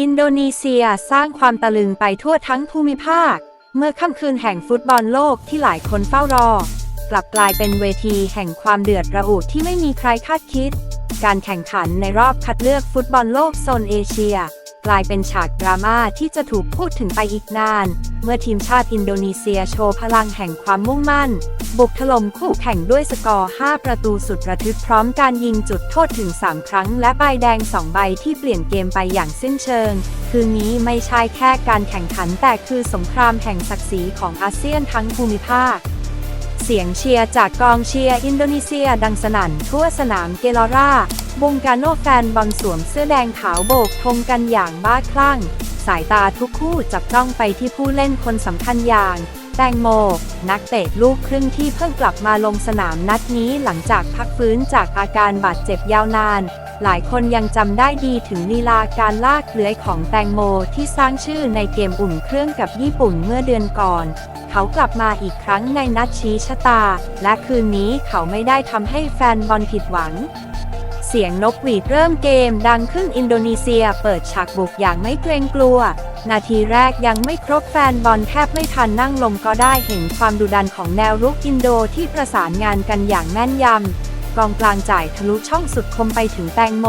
อินโดนีเซียสร้างความตะลึงไปทั่วทั้งภูมิภาค เมื่อค่ำคืนแห่งฟุตบอลโลกที่หลายคนเฝ้ารอ กลับกลายเป็นเวทีแห่งความเดือดระอุที่ไม่มีใครคาดคิด การแข่งขันในรอบคัดเลือกฟุตบอลโลกโซนเอเชีย กลายเป็นฉากดราม่าที่จะถูกพูดถึงไปอีกนาน เมื่อทีมชาติอินโดนีเซียโชว์พลังแห่งความมุ่งมั่น บุกถล่มคู่แข่งด้วยสกอร์ 5 ประตูสุดระทึกพร้อมการยิงจุดโทษถึง 3 ครั้ง และใบแดง 2 ใบที่เปลี่ยนเกมไปอย่างสิ้นเชิง คืนนี้ไม่ใช่แค่การแข่งขันแต่คือสงครามแห่งศักดิ์ศรีของอาเซียนทั้งภูมิภาคเสียงเชียร์จากกองเชียร์อินโดนีเซียดังสนั่นทั่วสนามเกลอรา บงการโนแฟนบอลสวมเสื้อแดงขาวโบกธงกันอย่างบ้าคลั่ง สายตาทุกคู่จับจ้องไปที่ผู้เล่นคนสำคัญอย่าง แตงโม นักเตะลูกครึ่งที่เพิ่งกลับมาลงสนามนัดนี้หลังจากพักฟื้นจากอาการบาดเจ็บยาวนาน หลายคนยังจำได้ดีถึงลีลาการลากเลื้อยของแตงโมที่สร้างชื่อในเกมอุ่นเครื่องกับญี่ปุ่นเมื่อเดือนก่อนเขากลับมาอีกครั้งในนัดชี้ชะตา และคืนนี้เขาไม่ได้ทำให้แฟนบอลผิดหวัง สียงนกหวีดเริ่มเกมดังขึ้นอินโดนีเซียเปิดฉากบุกอย่างไม่เกรงกลัว นาทีแรกยังไม่ครบแฟนบอลแทบไม่ทันนั่งลงก็ได้เห็นความดุดันของแนวรุกอินโดที่ประสานงานกันอย่างแม่นยำ กองกลางจ่ายทะลุช่องสุดคมไปถึงแตงโม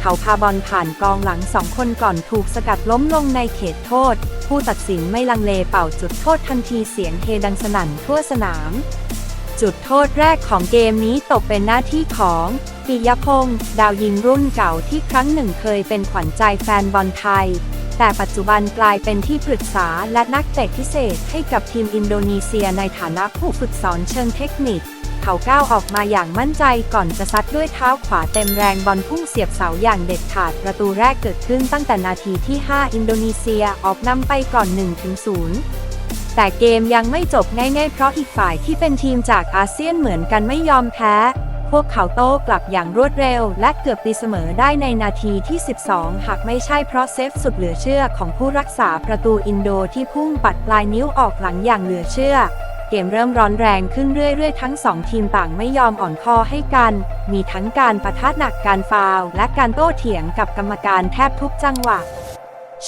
เขาพาบอลผ่านกองหลังสองคนก่อนถูกสกัดล้มลงในเขตโทษ ผู้ตัดสินไม่ลังเลเป่าจุดโทษทันทีเสียงเฮดังสนั่นทั่วสนาม จุดโทษแรกของเกมนี้ตกเป็นหน้าที่ของปิยพงศ์ดาวยิงรุ่นเก่าที่ครั้งหนึ่งเคยเป็นขวัญใจแฟนบอลไทย แต่ปัจจุบันกลายเป็นที่ปรึกษาและนักเตะพิเศษให้กับทีมอินโดนีเซียในฐานะผู้ฝึกสอนเชิงเทคนิค เขาก้าวออกมาอย่างมั่นใจก่อนจะซัดด้วยเท้าขวาเต็มแรงบอลพุ่งเสียบเสาอย่างเด็ดขาดประตูแรกเกิดขึ้นตั้งแต่นาทีที่ 5 อินโดนีเซียออกนำไปก่อน 1-0 แต่เกมยังไม่จบง่ายๆ เพราะอีกฝ่ายที่เป็นทีมจากอาเซียนเหมือนกันไม่ยอมแพ้ พวกเขาโต้กลับอย่างรวดเร็ว และเกือบตีเสมอได้ในนาทีที่ 12 หากไม่ใช่เพราะเซฟสุดเหลือเชื่อของผู้รักษาประตูอินโดที่พุ่งปัดปลายนิ้วออกหลังอย่างเหลือเชื่อ เกมเริ่มร้อนแรงขึ้นเรื่อยๆ ทั้งสองทีมต่างไม่ยอมอ่อนคอให้กัน มีทั้งการประทะหนักการฟาวและการโต้เถียงกับกรรมการแทบทุกจังหวะ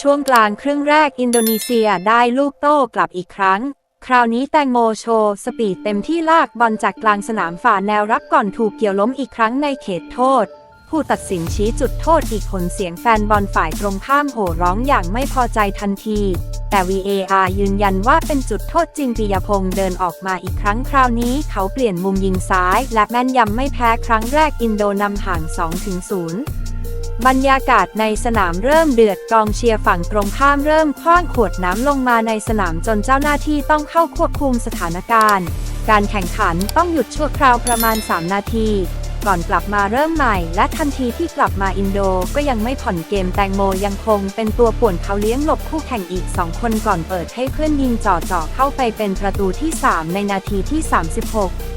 ช่วงกลางครึ่งแรกอินโดนีเซียได้ลูกโต้กลับอีกครั้ง คราวนี้แตงโมโชว์สปีดเต็มที่ลากบอลจากกลางสนามฝ่าแนวรับก่อนถูกเกี่ยวล้มอีกครั้งในเขตโทษ ผู้ตัดสินชี้จุดโทษอีกคนเสียงแฟนบอลฝ่ายตรงข้ามโห่ร้องอย่างไม่พอใจทันที แต่ VAR ยืนยันว่าเป็นจุดโทษจริงปิยพงศ์เดินออกมาอีกครั้งคราวนี้เขาเปลี่ยนมุมยิงซ้าย และแม่นยำไม่แพ้ครั้งแรกอินโดนำห่าง 2-0 บรรยากาศในสนามเริ่มเดือดกองเชียร์ฝั่งตรงข้ามเริ่มคว้างขวดน้ำลงมาในสนามจนเจ้าหน้าที่ต้องเข้าควบคุมสถานการณ์ การแข่งขันต้องหยุดชั่วคราวประมาณ 3 นาที ก่อนกลับมาเริ่มใหม่ และทันทีที่กลับมาอินโดก็ยังไม่ผ่อนเกมแตงโมยังคงเป็นตัวป่วนเขาเลี้ยงหลบคู่แข่งอีก 2 คนก่อนเปิดให้เพื่อนยิงจ่อๆเข้าไปเป็นประตูที่ 3 ในนาทีที่ 36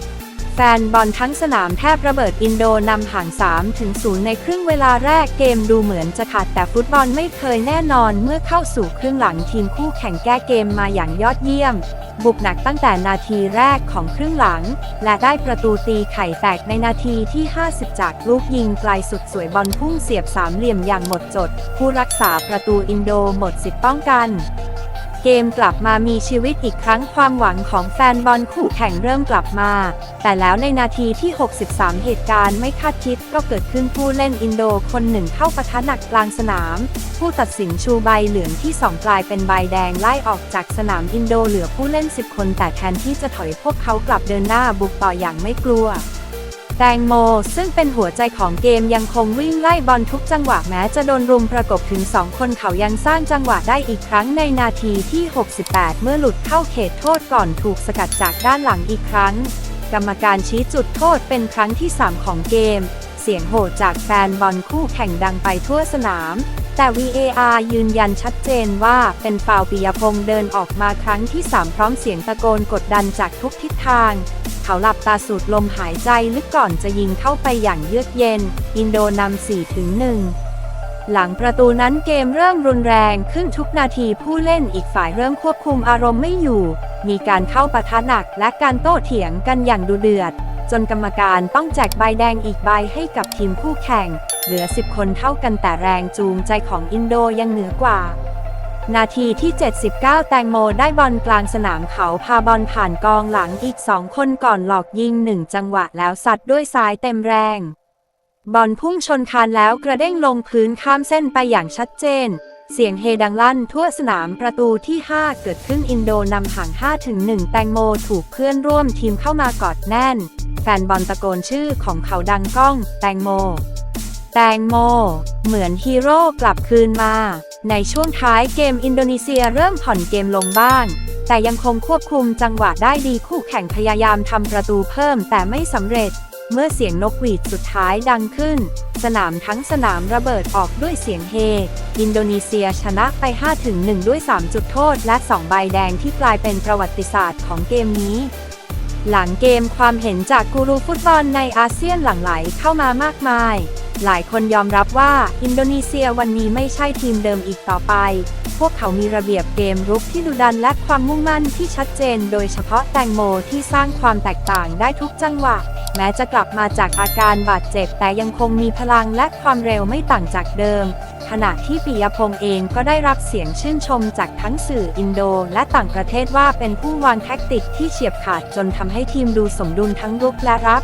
แฟนบอลทั้งสนามแทบระเบิดอินโดนำห่าง 3 ถึง 0 ในครึ่งเวลาแรกเกมดูเหมือนจะขาดแต่ฟุตบอลไม่เคยแน่นอนเมื่อเข้าสู่ครึ่งหลังทีมคู่แข่งแก้เกมมาอย่างยอดเยี่ยม บุกหนักตั้งแต่นาทีแรกของครึ่งหลัง และได้ประตูตีไข่แตกในนาทีที่ 50 จากลูกยิงไกลสุดสวยบอลพุ่งเสียบสามเหลี่ยมอย่างหมดจด ผู้รักษาประตูอินโดหมดสิทธิ์ป้องกัน เกมกลับมามีชีวิตอีกครั้งความหวังของแฟนบอลคู่แข่งเริ่มกลับมา แต่แล้วในนาทีที่ 63 เหตุการณ์ไม่คาดคิดก็เกิดขึ้นผู้เล่นอินโดคนหนึ่งเข้าปะทะหนักกลางสนาม ผู้ตัดสินชูใบเหลืองที่สองกลายเป็นใบแดงไล่ออกจากสนามอินโดเหลือผู้เล่น 10 คนแต่แทนที่จะถอยพวกเขากลับเดินหน้าบุกต่ออย่างไม่กลัว แตงโม ซึ่งเป็นหัวใจของเกมยังคงวิ่งไล่บอลทุกจังหวะแม้จะโดนรุมประกบถึง 2 คนเขายังสร้างจังหวะได้อีกครั้งในนาทีที่ 68 เมื่อหลุดเข้าเขตโทษก่อนถูกสกัดจากด้านหลังอีกครั้ง กรรมการชี้จุดโทษเป็นครั้งที่ 3 ของเกม เสียงโห่จากแฟนบอลคู่แข่งดังไปทั่วสนาม แต่ VAR ยืนยันชัดเจนว่าเป็นฟาวล์ปิยพงศ์เดินออกมาครั้งที่ 3 พร้อมเสียงตะโกนกดดันจากทุกทิศทาง เขาหลับตาสูดลมหายใจลึกก่อนจะยิงเข้าไปอย่างเยือกเย็น อินโดนำ4ถึง1หลังประตูนั้นเกมเริ่มรุนแรงขึ้นทุกนาทีผู้เล่นอีกฝ่ายเริ่มควบคุมอารมณ์ไม่อยู่ มีการเข้าปะทะหนักและการโต้เถียงกันอย่างดุเดือด จนกรรมการต้องแจกใบแดงอีกใบให้กับทีมคู่แข่ง เหลือ 10 คนเท่ากันแต่แรงจูงใจของอินโดยังเหนือกว่า นาทีที่ 79 แตงโมได้บอลกลางสนามเขาพาบอลผ่านกองหลังอีกสองคนก่อนหลอกยิงหนึ่งจังหวะแล้วสัดด้วยซ้ายเต็มแรง บอลพุ่งชนคานแล้วกระเด้งลงพื้นข้ามเส้นไปอย่างชัดเจน เสียงเฮดังลั่นทั่วสนามประตูที่ 5 เกิดขึ้นอินโดนำห่าง5ถึง1แตงโมถูกเพื่อนร่วมทีมเข้ามากอดแน่น แฟนบอลตะโกนชื่อของเขาดังก้อง แตงโม แตงโม เหมือนฮีโร่กลับคืนมา ในช่วงท้ายเกมอินโดนีเซียเริ่มผ่อนเกมลงบ้าง แต่ยังคงควบคุมจังหวะได้ดีคู่แข่งพยายามทำประตูเพิ่มแต่ไม่สำเร็จ เมื่อเสียงนกหวีดสุดท้ายดังขึ้น สนามทั้งสนามระเบิดออกด้วยเสียงเฮ อินโดนีเซียชนะไป 5-1 ด้วย 3 จุดโทษ และ 2 ใบแดงที่กลายเป็นประวัติศาสตร์ของเกมนี้หลังเกมความเห็นจากกูรูฟุตบอลในอาเซียนหลั่งไหลเข้ามามากมาย หลายคนยอมรับว่าอินโดนีเซียวันนี้ไม่ใช่ทีมเดิมอีกต่อไป พวกเขามีระเบียบเกมรุกที่ดุดันและความมุ่งมั่นที่ชัดเจน โดยเฉพาะแตงโมที่สร้างความแตกต่างได้ทุกจังหวะ แม้จะกลับมาจากอาการบาดเจ็บแต่ยังคงมีพลังและความเร็วไม่ต่างจากเดิม ขณะที่ปิยพงษ์เองก็ได้รับเสียงชื่นชมจากทั้งสื่ออินโดและต่างประเทศว่าเป็นผู้วางแท็กติกที่เฉียบขาดจนทำให้ทีมดูสมดุลทั้งรุกและรับ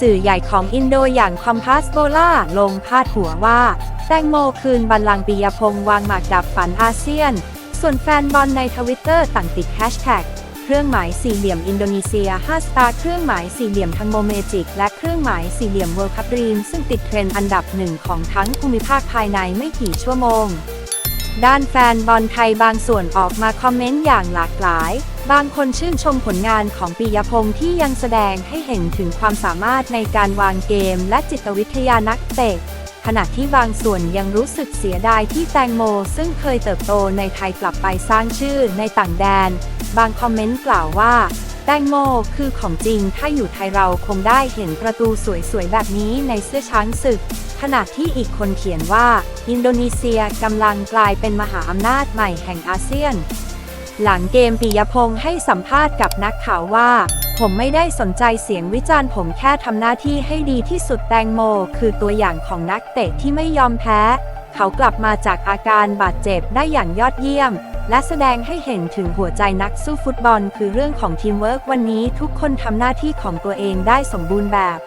สื่อใหญ่ของอินโดอย่างคอมพาสโบล่าลงพาดหัวว่า แตงโมคืนบัลลังก์ปิยพงษ์วางหมากดับฝันอาเซียน ส่วนแฟนบอลในทวิตเตอร์ต่างติดแฮชแท็กเครื่องหมายสี่เหลี่ยมอินโดนีเซีย5สตาร์เครื่องหมายสี่เหลี่ยมทังโมเมจิก และเครื่องหมายสี่เหลี่ยมเวิลด์คัพดรีมซึ่งติดเทรนด์อันดับหนึ่งของทั้งภูมิภาคภายในไม่กี่ชั่วโมง ด้านแฟนบอลไทยบางส่วนออกมาคอมเมนต์อย่างหลากหลาย บางคนชื่นชมผลงานของปิยพงษ์ที่ยังแสดงให้เห็นถึงความสามารถในการวางเกมและจิตวิทยานักเตะ ขณะที่บางส่วนยังรู้สึกเสียดายที่แตงโม ซึ่งเคยเติบโตในไทยกลับไปสร้างชื่อในต่างแดน บางคอมเมนต์กล่าวว่าแตงโมคือของจริงถ้าอยู่ไทยเราคงได้เห็นประตูสวยๆแบบนี้ในเสื้อช้างศึก ขณะที่อีกคนเขียนว่า อินโดนีเซียกำลังกลายเป็นมหาอำนาจใหม่แห่งอาเซียน หลังเกมปิยพงษ์ให้สัมภาษณ์กับนักข่าวว่า ผมไม่ได้สนใจเสียงวิจารณ์ผมแค่ทำหน้าที่ให้ดีที่สุดแตงโม คือตัวอย่างของนักเตะที่ไม่ยอมแพ้ เขากลับมาจากอาการบาดเจ็บได้อย่างยอดเยี่ยม และแสดงให้เห็นถึงหัวใจนักสู้ฟุตบอล คือเรื่องของทีมเวิร์กวันนี้ทุกคนทำหน้าที่ของตัวเองได้สมบูรณ์แบบ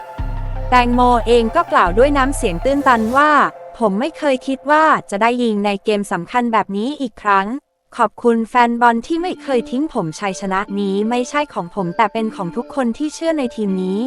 แตงโมเองก็กล่าวด้วยน้ำเสียงตื้นตันว่า ผมไม่เคยคิดว่าจะได้ยิงในเกมสำคัญแบบนี้อีกครั้ง ขอบคุณแฟนบอลที่ไม่เคยทิ้งผมชัยชนะนี้ไม่ใช่ของผมแต่เป็นของทุกคนที่เชื่อในทีมนี้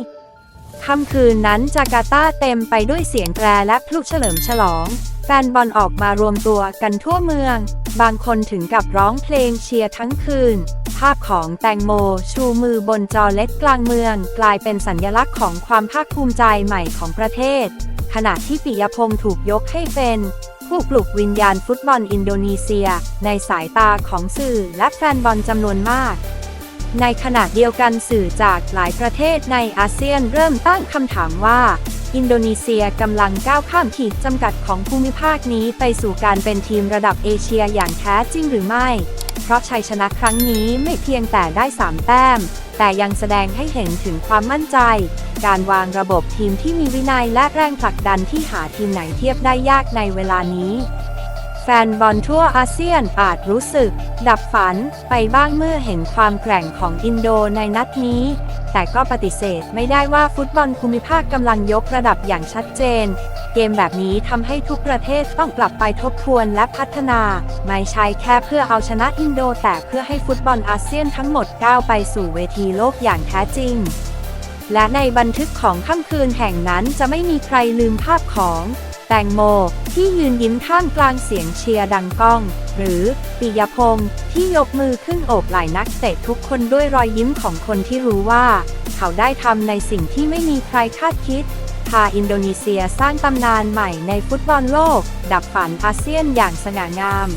ค่ำคืนนั้นจาการ์ตาเต็มไปด้วยเสียงแตรและพลุเฉลิมฉลอง แฟนบอลออกมารวมตัวกันทั่วเมือง บางคนถึงกับร้องเพลงเชียร์ทั้งคืน ภาพของแตงโม ชูมือบนจอเล็กกลางเมือง กลายเป็นสัญลักษณ์ของความภาคภูมิใจใหม่ของประเทศ ขณะที่ปิยพงษ์ถูกยกให้เป็น ผู้ปลุกวิญญาณฟุตบอลอินโดนีเซีย ในสายตาของสื่อและแฟนบอลจำนวนมากในขณะเดียวกันสื่อจากหลายประเทศในอาเซียนเริ่มตั้งคำถามว่า อินโดนีเซียกำลังก้าวข้ามขีดจำกัดของภูมิภาคนี้ไปสู่การเป็นทีมระดับเอเชียอย่างแท้จริงหรือไม่ ราะชัยชนะครั้งนี้ไม่เพียงแต่ได้ 3 แต้ม แต่ยังแสดงให้เห็นถึงความมั่นใจ การวางระบบทีมที่มีวินัยและแรงผลักดันที่หาทีมไหนเทียบได้ยากในเวลานี้ แฟนบอลทั่วอาเซียนอาจรู้สึก ดับฝันไปบ้างเมื่อเห็นความแกร่งของอินโดในนัดนี้ แต่ก็ปฏิเสธไม่ได้ว่าฟุตบอลภูมิภาคกำลังยกระดับอย่างชัดเจน เกมแบบนี้ทำให้ทุกประเทศต้องกลับไปทบทวนและพัฒนา ไม่ใช่แค่เพื่อเอาชนะอินโดแต่เพื่อให้ฟุตบอลอาเซียนทั้งหมดก้าวไปสู่เวทีโลกอย่างแท้จริงและในบันทึกของค่ำคืนแห่งนั้นจะไม่มีใครลืมภาพของ แตงโม ที่ยืนยิ้มท่ามกลางเสียงเชียร์ดังก้อง หรือปิยพงศ์ที่ยกมือขึ้นโอบไหล่นักเตะทุกคนด้วยรอยยิ้มของคนที่รู้ว่า เขาได้ทำในสิ่งที่ไม่มีใครคาดคิด พาอินโดนีเซียสร้างตำนานใหม่ในฟุตบอลโลก ดับฝันอาเซียนอย่างสง่างาม